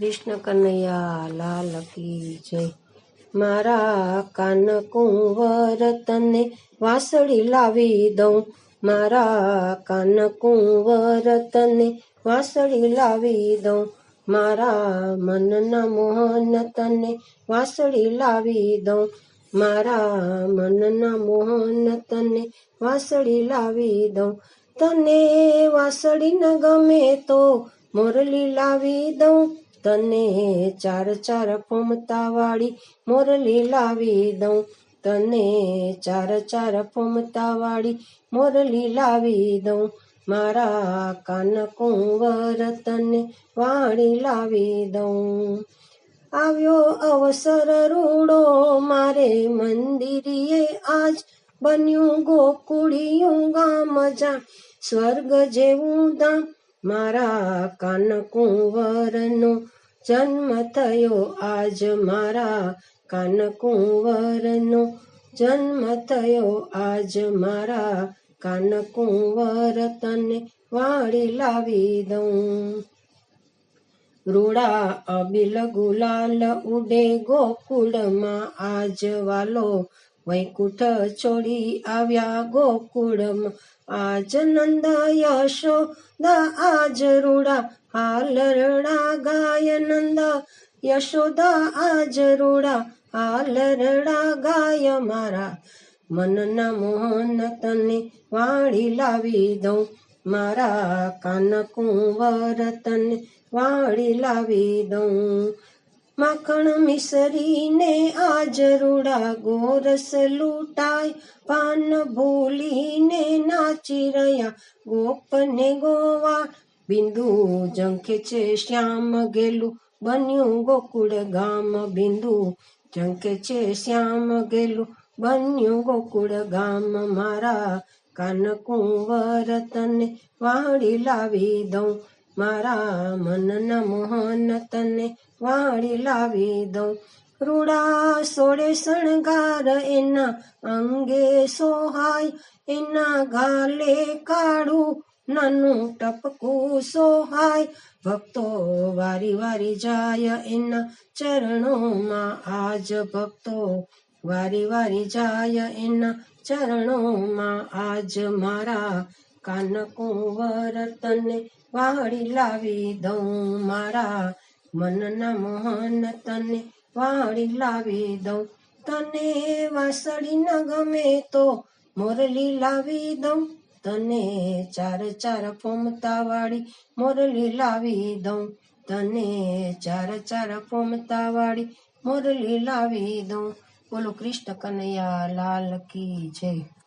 કૃષ્ણ કનૈયા લાલ કી જય. મારા કાન કુંવર તને વાસળી લાવી દઉં. મારા કાન કુંવર તને વાસળી લાવી દઉં. મારા મનના મોહન તને વાસળી લાવી દઉં. મારા મનના મોહન તને વાસળી લાવી દઉં. તને વાસળી ન ગમે તો મોરલી લાવી દઉં. તને ચાર ચાર ફૂમતા વાળી મોરલી લાવી દઉં. તને ચાર ચાર ફૂમતા વાળી મોરલી લાવી દઉં. મારા કાન કુંવર તને વાણી લાવી દઉં. આવ્યો અવસર રૂડો મારે મંદિરીએ આજ બન્યું ગોકુળિયું ગામ જા સ્વર્ગ જેવું ધામ મારા કાન કુંવરનો જન્મ થયો. આજ મારા કાન કુંવરનો જન્મ થયો. આજ મારા કાન કુંવર તને વાળી લાવી દઉં. રૂડા અબિલ ગુલાલ ઉડે ગોકુળમાં. આજ વાલો વૈકુંઠ છોડી આવ્યા ગોકુળમ. આજ નંદ યશોદા, આજ રૂડા. હાલ રડા ગાય નંદ યશોદા, આજ રૂડા. હાલ રડા ગાય મારા. મનના મોહન તને વાળી લાવી દઉં. મારા કાન કુંવર તને વાળી લાવી દઉં. માખણ મિસરીને આ રૂડા ગોરસ લૂંટાય. પાન ભૂલીને નાચી રહ્યા ગોપને ગોવા. બિંદુ જંખે છે શ્યામ ગેલું. બન્યું ગોકુળ ગામ બિંદુ જંખે છે શ્યામ ગેલું. બન્યું ગોકુળ ગામ મારા કાન કુંવર તને વાળી લાવી દઉં. મારા મનના મોહન તને વાળી લાવી દઉં. રૂડા સોડે શણગાર એના અંગે સોહાય, એના ગાલે કાળું નાનું ટપકું સોહાય. ભક્તો વારી વારી જાય એના ચરણોમાં, આજ ભક્તો વારી વારી જાય એના ચરણોમાં, આજ મારા કાન કુંવર તને વાળી લાવી દઉં મારા મનના મોહન તને વાળી લાવી દઉં. તને વાસળી ન ગમે તો મોરલી લાવી દઉં. તને ચાર ચાર ફોમતા વાળી મોરલી લાવી દઉં. તને ચાર ચાર ફોમતા વાળી મોરલી લાવી દઉં. બોલો કૃષ્ણ કનૈયા લાલ કી જય.